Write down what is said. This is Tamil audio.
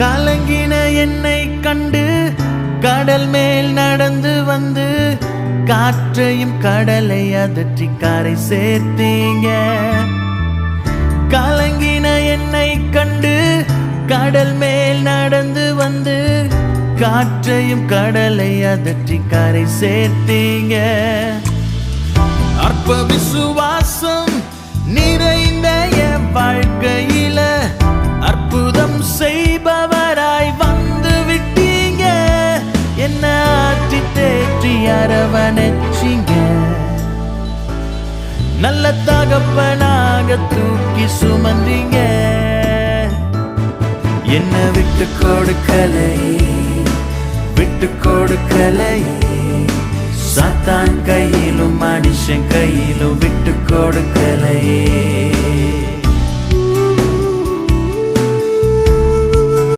கலங்கின என்னை கண்டு கடல் மேல் நடந்து வந்து காற்றையும் கடலை அதற்றி கரை சேர்த்தீங்க. கலங்கின என்னை கண்டு கடல் மேல் நடந்து வந்து காற்றையும் கடலை அதற்றி கரை சேர்த்தீங்க. அற்ப விசுவாசம் அரவணைச்சிங்க. நல்ல தகப்பனாக தூக்கி சுமந்தீங்க. என்ன விட்டு கொடுக்கலை விட்டு கொடுக்கலை. சாத்தான் கையிலும் மனுஷன் கையிலும் விட்டு கொடுக்கலையே